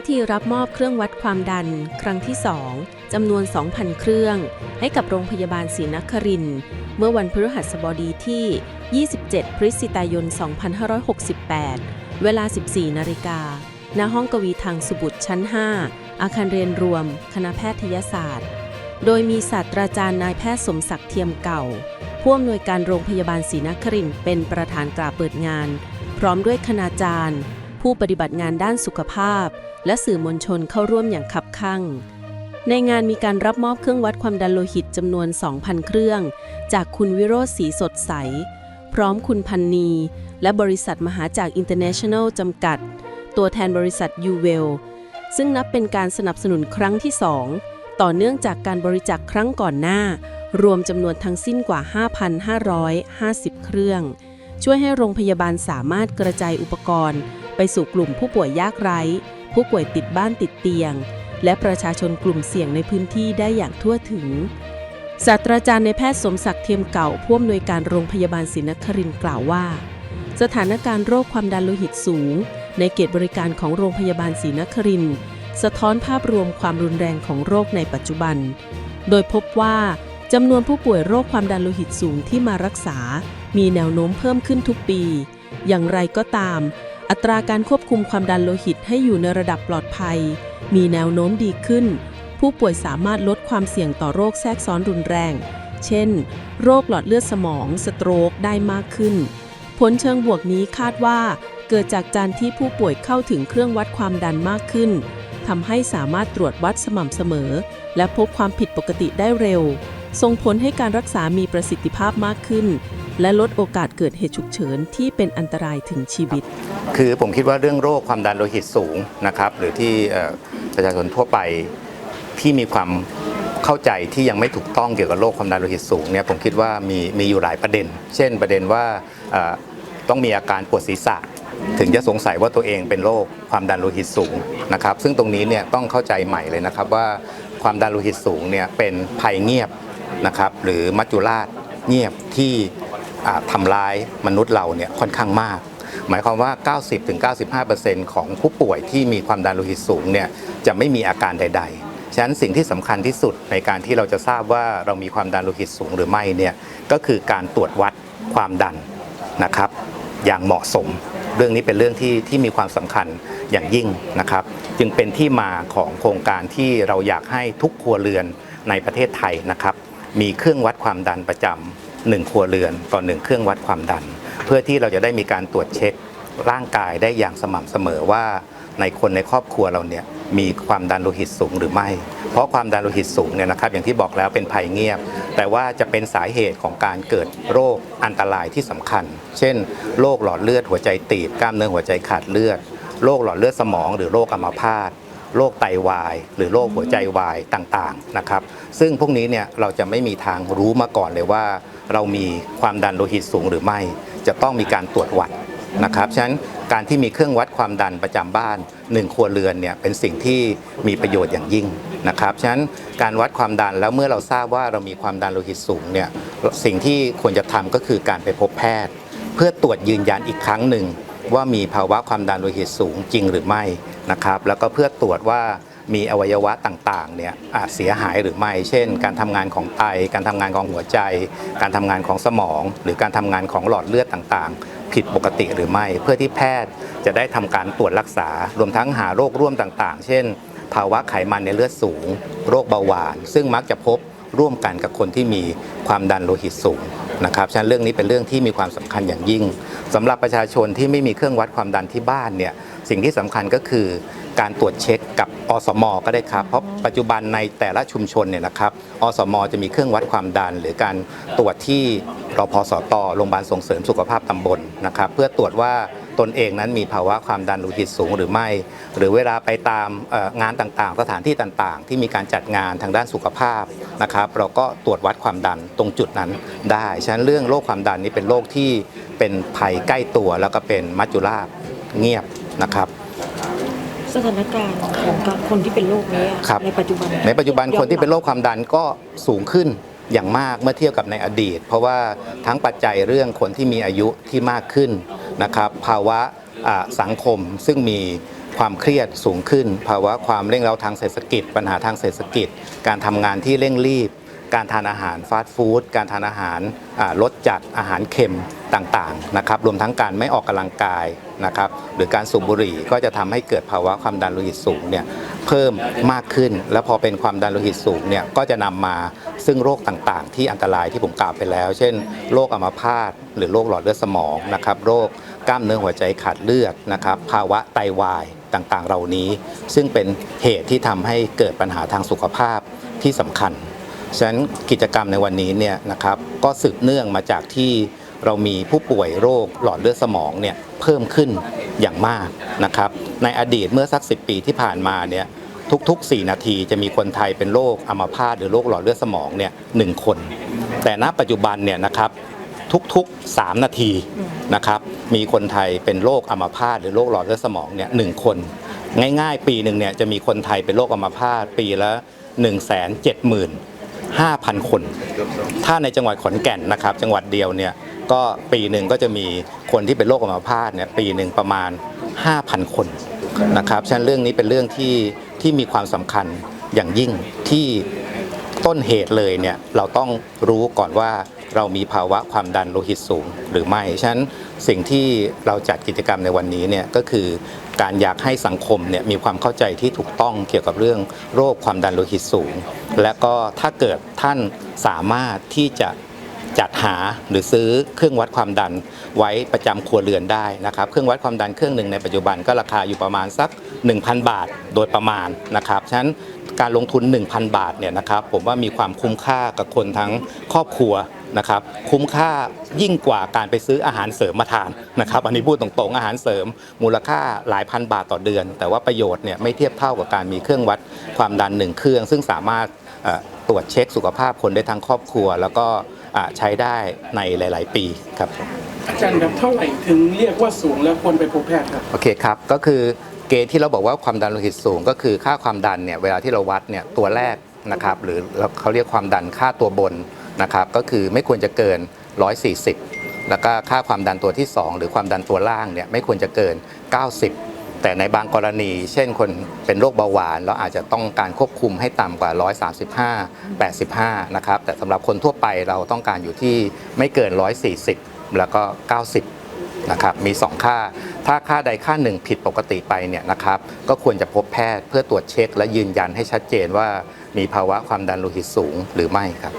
พิธีรับมอบเครื่องวัดความดัน ครั้งที่ 2จำนวน 2,000 เครื่อง ให้กับโรงพยาบาลศรีนครินเมื่อวันพฤหัสบดีที่ 27 พฤศจิกายน 2568 เวลา 14 นาฬิกาณห้องกวีทางสุบุตรชั้น 5 อาคารเรียนรวม คณะแพทยศาสตร์ โดยมีศาสตราจารย์นายแพทย์สมศักดิ์เทียมเก่า ผู้อำนวยการโรงพยาบาลศรีนครินเป็นประธานกล่าวเปิดงาน พร้อมด้วยคณาจารย์ ผู้ปฏิบัติงานด้านสุขภาพ และสื่อมวลชนเข้าร่วมอย่างขับคั่ง ในงานมีการรับมอบเครื่องวัดความดันโลหิตจำนวน 2,000 เครื่อง จากคุณวิโรจน์ศรีสดใส พร้อมคุณพันนี และบริษัทมหาจากอินเตอร์เนชั่นแนลจำกัด ตัวแทนบริษัทยูเวลซึ่งนับเป็นการสนับสนุนครั้งที่ 2 ต่อเนื่องจากการบริจาคครั้งก่อนหน้า รวมจำนวนทั้งสิ้นกว่า 5,550 เครื่อง ช่วยให้โรงพยาบาลสามารถกระจายอุปกรณ์ ไปสู่กลุ่มผู้ป่วยยากไร้ ผู้ป่วยติดบ้านติดเตียง และประชาชนกลุ่มเสี่ยงในพื้นที่ได้อย่างทั่วถึงศาสตราจารย์ในแพทย์สมศักดิ์เทียมเก่าผู้อำนวยการโรงพยาบาลศรีนครินทร์กล่าวว่า สถานการณ์โรคความดันโลหิตสูง ในเขตบริการของโรงพยาบาลศรีนครินทร์สะท้อนภาพรวมความรุนแรงของโรคในปัจจุบัน โดยพบว่าจำนวนผู้ป่วยโรคความดันโลหิตสูงที่มารักษา มีแนวโน้มเพิ่มขึ้นทุกปี อย่างไรก็ตาม อัตราการควบคุมความดันโลหิตให้อยู่ในระดับปลอดภัย มีแนวโน้มดีขึ้น ผู้ป่วยสามารถลดความเสี่ยงต่อโรคแทรกซ้อนรุนแรง เช่น โรคหลอดเลือดสมอง สโตรกได้มากขึ้น ผลเชิงบวกนี้คาดว่า เกิดจากการที่ผู้ป่วยเข้าถึงเครื่องวัดความดันมากขึ้นทำให้สามารถตรวจวัดสม่ำเสมอ และพบความผิดปกติได้เร็ว ส่งผลให้การรักษามีประสิทธิภาพมากขึ้น และลดโอกาสเกิดเหตุฉุกเฉินที่เป็นอันตรายถึงชีวิต คือผมคิดว่าเรื่องโรคความดันโลหิตสูงนะครับหรือที่ประชาชนทั่วไปที่มีความเข้าใจที่ยังไม่ถูกต้องเกี่ยวกับโรคความดันโลหิตสูงเนี่ยผมคิดว่ามีมีอยู่หลายประเด็น เช่นประเด็นว่าต้องมีอาการปวดศีรษะ ถึงจะสงสัยว่าตัวเองเป็นโรคความดันโลหิตสูงนะครับ ซึ่งตรงนี้เนี่ยต้องเข้าใจใหม่เลยนะครับว่าความดันโลหิตสูงเนี่ยเป็นภัยเงียบนะครับหรือมัจจุราชเงียบที่ ทำร้ายมนุษย์เราเนี่ยค่อนข้างมาก หมายความว่า 90-95%ของผู้ป่วยที่มีความดันโลหิตสูงเนี่ยจะไม่มีอาการใด ๆฉะนั้นสิ่งที่สำคัญที่สุดในการที่เราจะทราบว่าเรามีความดันโลหิตสูงหรือไม่เนี่ยก็คือการตรวจวัดความดันนะครับ อย่างเหมาะสม เรื่องนี้เป็นเรื่องที่ที่มีความสำคัญอย่างยิ่งนะครับ จึงเป็นที่มาของโครงการที่เราอยากให้ทุกครัวเรือนในประเทศไทยนะครับ มีเครื่องวัดความดันประจำ 1ครัวเรือนต่อ 1 เครื่องวัดความดัน เพื่อที่เราจะได้มีการตรวจเช็คร่างกายได้อย่างสม่ำเสมอว่าในคนในครอบครัวเราเนี่ยมีความดันโลหิตสูงหรือไม่ เพราะความดันโลหิตสูงเนี่ยนะครับอย่างที่บอกแล้วเป็นภัยเงียบ แต่ว่าจะเป็นสาเหตุของการเกิดโรคอันตรายที่สำคัญ เช่น โรคหลอดเลือดหัวใจตีบกล้ามเนื้อหัวใจขาดเลือด โรคหลอดเลือดสมอง หรือโรคอัมพาตโรคไตวาย หรือโรคหัวใจวายต่างๆนะครับ ซึ่งพวกนี้เนี่ยเราจะไม่มีทางรู้มาก่อนเลยว่า เรามีความดันโลหิตสูงหรือไม่ จะต้องมีการตรวจวัดนะครับฉะนั้นการที่มีเครื่องวัดความดันประจำบ้านหนึ่งครัวเรือนเนี่ยเป็นสิ่งที่มีประโยชน์อย่างยิ่งนะครับฉะนั้นการวัดความดันแล้วเมื่อเราทราบว่าเรามีความดันโลหิตสูงเนี่ยสิ่งที่ควรจะทำก็คือการไปพบแพทย์ เพื่อตรวจยืนยันอีกครั้งหนึ่งว่ามีภาวะความดันโลหิตสูงจริงหรือไม่นะครับแล้วก็เพื่อตรวจว่า มีอวัยวะต่างๆเนี่ยอาจเสียหายหรือไม่ เช่น การทำงานของไต การทำงานของหัวใจ การทำงานของสมอง หรือการทำงานของหลอดเลือดต่างๆ ผิดปกติหรือไม่ เพื่อที่แพทย์จะได้ทำการตรวจรักษา รวมทั้งหาโรคร่วมต่างๆ เช่น ภาวะไขมันในเลือดสูง โรคเบาหวาน ซึ่งมักจะพบร่วมกันกับคนที่มีความดันโลหิตสูง นะครับฉะนั้นเรื่องนี้เป็นเรื่องที่มีความสำคัญอย่างยิ่งสำหรับประชาชนที่ไม่มีเครื่องวัดความดันที่บ้านเนี่ยสิ่งที่สำคัญก็คือการตรวจเช็คกับอสม ก็ได้ครับ เพราะปัจจุบันในแต่ละชุมชนเนี่ยนะครับอสม จะมีเครื่องวัดความดัน หรือการตรวจที่รพสตโรงพยาบาลส่งเสริมสุขภาพตำบลนะครับ เพื่อตรวจว่า ตนเองนั้นมีภาวะความดันโลหิตสูงหรือไม่ หรือเวลาไปตามเอ่องานต่างๆ สถานที่ต่างๆ ที่มีการจัดงานทางด้านสุขภาพนะครับ เราก็ตรวจวัดความดันตรงจุดนั้นได้ ฉะนั้นเรื่องโรคความดันนี้เป็นโรคที่เป็นภัยใกล้ตัว แล้วก็เป็นมัจจุราชเงียบนะครับสถานการณ์ของคนที่เป็นโรคนี้อะครับในปัจจุบัน ในปัจจุบันคนที่เป็นโรคความดันก็สูงขึ้นอย่างมากเมื่อเทียบกับในอดีต เพราะว่าทั้งปัจจัยเรื่องคนที่มีอายุที่มากขึ้น นะครับภาวะสังคมซึ่งมีความเครียดสูงขึ้น ภาวะความเร่งเร้าทางเศรษฐกิจ ปัญหาทางเศรษฐกิจ การทำงานที่เร่งรีบ การทานอาหารฟาสต์ฟู้ดการทานอาหารอ่ารสจัดอาหารเค็มต่างๆนะครับรวมทั้งการไม่ออกกำลังกายนะครับหรือการสูบบุหรี่ก็จะทำให้เกิดภาวะความดันโลหิตสูงเนี่ยเพิ่มมากขึ้น แล้วพอเป็นความดันโลหิตสูงเนี่ยก็จะนำมาซึ่งโรคต่างๆ ที่อันตรายที่ผมกล่าวไปแล้ว เช่นโรคอัมพาตหรือโรคหลอดเลือดสมองนะครับโรคกล้ามเนื้อหัวใจขาดเลือดนะครับภาวะไตวายต่างๆ เหล่านี้ ซึ่งเป็นเหตุที่ทำให้เกิดปัญหาทางสุขภาพที่สำคัญ ฉะนั้นกิจกรรมในวันนี้เนี่ยนะครับก็สืบเนื่องมาจากที่เรามีผู้ป่วยโรคหลอดเลือดสมองเนี่ยเพิ่มขึ้นอย่างมากนะครับในอดีตเมื่อสัก 10 ปีที่ผ่านมาเนี่ยทุกๆ 4 นาทีจะมีคนไทยเป็นโรคอัมพาตหรือโรคหลอดเลือดสมองเนี่ยหนึ่งคน แต่ณปัจจุบันเนี่ยนะครับทุกๆ 3 นาทีนะครับมีคนไทยเป็นโรคอัมพาตหรือโรคหลอดเลือดสมองเนี่ยหนึ่งคน ง่ายๆ ปีหนึ่งเนี่ยจะมีคนไทยเป็นโรคอัมพาตปีละ 1 7 0 0 0 0 5,000 คน ถ้าในจังหวัดขอนแก่นนะครับ จังหวัดเดียวเนี่ยก็ปีหนึ่งก็จะมีคนที่เป็นโรคอัมพาตเนี่ยปีหนึ่งประมาณ 5,000 คนนะครับฉะนั้นเรื่องนี้เป็นเรื่องที่ที่มีความสำคัญอย่างยิ่งที่ต้นเหตุเลยเนี่ยเราต้องรู้ก่อนว่าเรามีภาวะความดันโลหิตสูงหรือไม่ ฉะนั้นสิ่งที่เราจัดกิจกรรมในวันนี้เนี่ยก็คือ การอยากให้สังคมเนี่ยมีความเข้าใจที่ถูกต้องเกี่ยวกับเรื่องโรคความดันโลหิตสูง และก็ถ้าเกิดท่านสามารถที่จะจัดหาหรือซื้อเครื่องวัดความดันไว้ประจำครัวเรือนได้นะครับ เครื่องวัดความดันเครื่องหนึ่งในปัจจุบันก็ราคาอยู่ประมาณสัก 1,000 บาทโดยประมาณนะครับฉะนั้นการลงทุน 1,000 บาทเนี่ยนะครับผมว่ามีความคุ้มค่ากับคนทั้งครอบครัว นะครับคุ้มค่ายิ่งกว่าการไปซื้ออาหารเสริมมาทานนะครับอันนี้พูดตรงๆอาหารเสริม มูลค่าหลายพันบาทต่อเดือน แต่ว่าประโยชน์เนี่ยไม่เทียบเท่ากับการมีเครื่องวัดความดันหนึ่งเครื่อง ซึ่งสามารถเอ่อตรวจเช็คสุขภาพคนได้ทั้งครอบครัว แล้วก็อ่าใช้ได้ในหลาย ๆ ปีครับอาจารย์ครับเท่าไหร่ถึงเรียกว่าสูงแล้วควรไปพบแพทย์ครับโอเคครับก็คือเกณฑ์ที่เราบอกว่าความดันโลหิตสูง ก็คือค่าความดันเนี่ยเวลาที่เราวัดเนี่ยตัวแรกนะครับหรือเขาเรียกความดันค่าตัวบน นะครับก็คือไม่ควรจะเกิน 140 แล้วก็ค่าความดันตัวที่ 2 หรือความดันตัวล่างเนี่ยไม่ควรจะเกิน 90 แต่ในบางกรณี เช่นคนเป็นโรคเบาหวาน เราอาจจะต้องการควบคุมให้ต่ำกว่า 135 85 นะครับ แต่สำหรับคนทั่วไปเราต้องการอยู่ที่ไม่เกิน 140 แล้วก็ 90นะครับมี 2 ค่า ถ้าค่าใดค่าหนึ่งผิดปกติไปเนี่ยนะครับ ก็ควรจะพบแพทย์เพื่อตรวจเช็ค และยืนยันให้ชัดเจนว่ามีภาวะความดันโลหิตสูงหรือไม่ครับ